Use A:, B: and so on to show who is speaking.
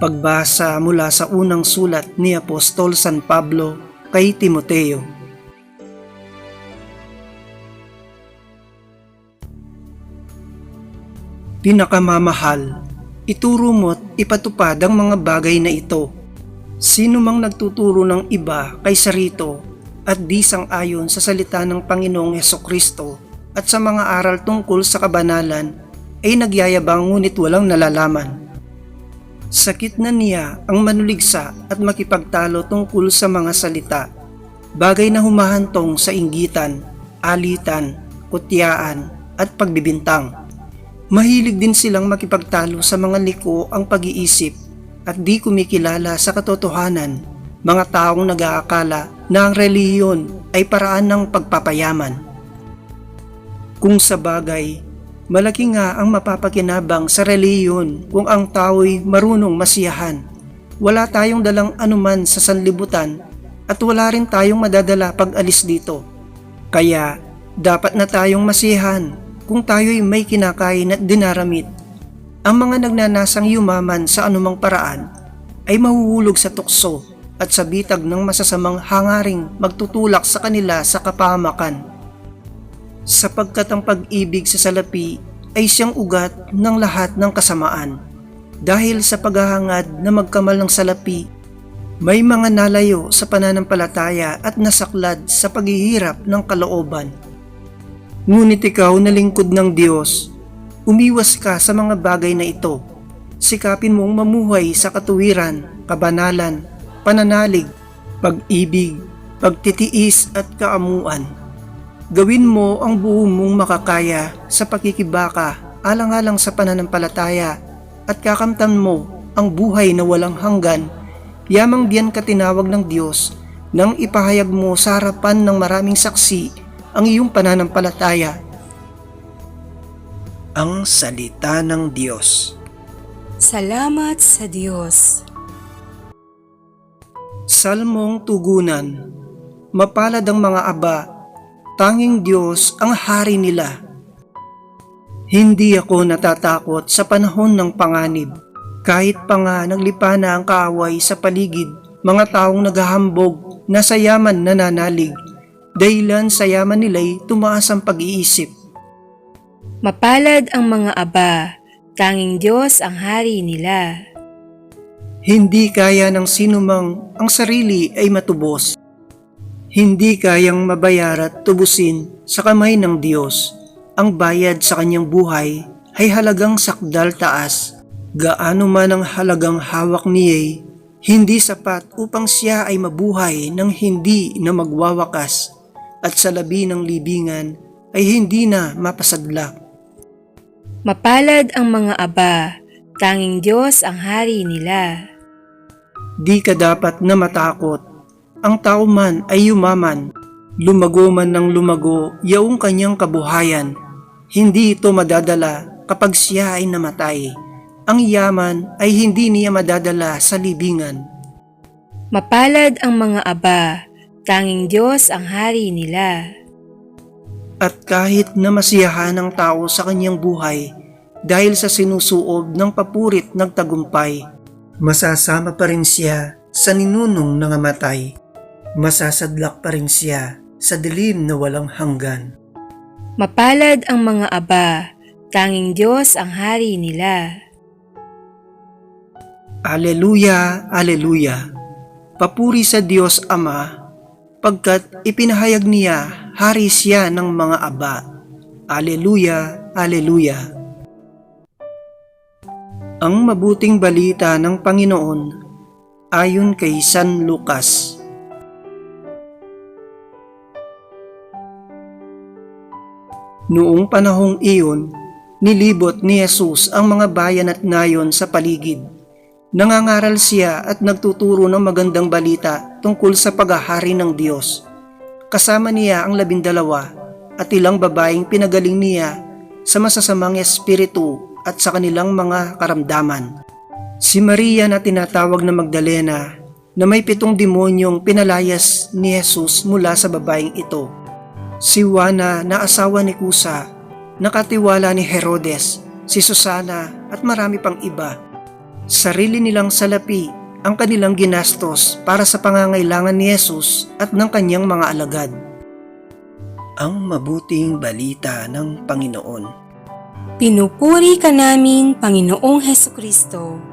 A: Pagbasa mula sa unang sulat ni Apostol San Pablo kay Timoteo. Pinakamamahal, ituro mo't ipatupad ang mga bagay na ito. Sino mang nagtuturo ng iba kaysa rito at di sang-ayon sa salita ng Panginoong Heso Kristo at sa mga aral tungkol sa kabanalan ay nagyayabang ngunit walang nalalaman. Sakit na niya ang manuligsa at makipagtalo tungkol sa mga salita, bagay na humahantong sa inggitan, alitan, kutyaan at pagbibintang. Mahilig din silang makipagtalo sa mga liko ang pag-iisip at di kumikilala sa katotohanan, mga taong nag-aakala na ang reliyon ay paraan ng pagpapayaman. Kung sa bagay, malaki nga ang mapapakinabang sa reliyon kung ang tao'y marunong masiyahan. Wala tayong dalang anuman sa sanlibutan at wala rin tayong madadala pag alis dito. Kaya dapat na tayong masiyahan kung tayo'y may kinakain at dinaramit. Ang mga nagnanasang yumaman sa anumang paraan ay mahuhulog sa tukso at sa bitag ng masasamang hangaring magtutulak sa kanila sa kapahamakan. Sapagkat ang pag-ibig sa salapi ay siyang ugat ng lahat ng kasamaan. Dahil sa paghahangad na magkamal ng salapi, may mga nalayo sa pananampalataya at nasaklad sa paghihirap ng kalooban. Ngunit ikaw na lingkod ng Diyos, umiwas ka sa mga bagay na ito. Sikapin mong mamuhay sa katuwiran, kabanalan, pananalig, pag-ibig, pagtitiis at kaamuan. Gawin mo ang buo mong makakaya sa pakikibaka alang-alang sa pananampalataya at kakamtan mo ang buhay na walang hanggan. Yamang diyan ka tinawag ng Diyos nang ipahayag mo sa harapan ng maraming saksi ang iyong pananampalataya. Ang Salita ng Diyos
B: Salamat sa Diyos.
A: Salmong Tugunan Mapalad ang mga aba, tanging Diyos ang hari nila. Hindi ako natatakot sa panahon ng panganib, kahit pa nga naglipa na ang kaaway sa paligid, mga taong naghahambog, nasa yaman nananalig, dahilan sa yaman nila'y tumaas ang pag-iisip.
B: Mapalad ang mga aba, tanging Diyos ang hari nila.
A: Hindi kaya ng sinumang ang sarili ay matubos. Hindi kayang mabayar at tubusin sa kamay ng Diyos. Ang bayad sa kanyang buhay ay halagang sakdal taas. Gaano man ang halagang hawak niya'y hindi sapat upang siya ay mabuhay ng hindi na magwawakas at sa labi ng libingan ay hindi na mapasadlak.
B: Mapalad ang mga aba, tanging Diyos ang hari nila.
A: Di ka dapat na matakot. Ang tao man ay yumaman. Lumago man ng lumago yaong kanyang kabuhayan. Hindi ito madadala kapag siya ay namatay. Ang yaman ay hindi niya madadala sa libingan.
B: Mapalad ang mga aba, tanging Diyos ang hari nila.
A: At kahit na masiyahan ang tao sa kanyang buhay dahil sa sinusuob ng papurit nagtagumpay, masasama pa rin siya sa ninunong nangamatay. Masasadlak pa rin siya sa dilim na walang hanggan.
B: Mapalad ang mga aba, tanging Diyos ang hari nila.
A: Aleluya, Aleluya. Papuri sa Diyos Ama, pagkat ipinahayag niya hari siya ng mga aba. Aleluya, Aleluya. Ang mabuting balita ng Panginoon ayon kay San Lucas. Noong panahong iyon, nilibot ni Jesus ang mga bayan at nayon sa paligid. Nangangaral siya at nagtuturo ng magandang balita tungkol sa paghahari ng Diyos. Kasama niya ang labindalawa at ilang babaeng pinagaling niya sa masasamang espiritu at sa kanilang mga karamdaman. Si Maria na tinatawag na Magdalena na may pitong demonyong pinalayas ni Jesus mula sa babaeng ito. Si Juana na asawa ni Kusa, nakatiwala ni Herodes, si Susana at marami pang iba Sarili nilang salapi ang kanilang ginastos para sa pangangailangan ni Jesus at ng kanyang mga alagad. Ang mabuting balita ng Panginoon.
B: Pinupuri ka namin, Panginoong Heso Kristo.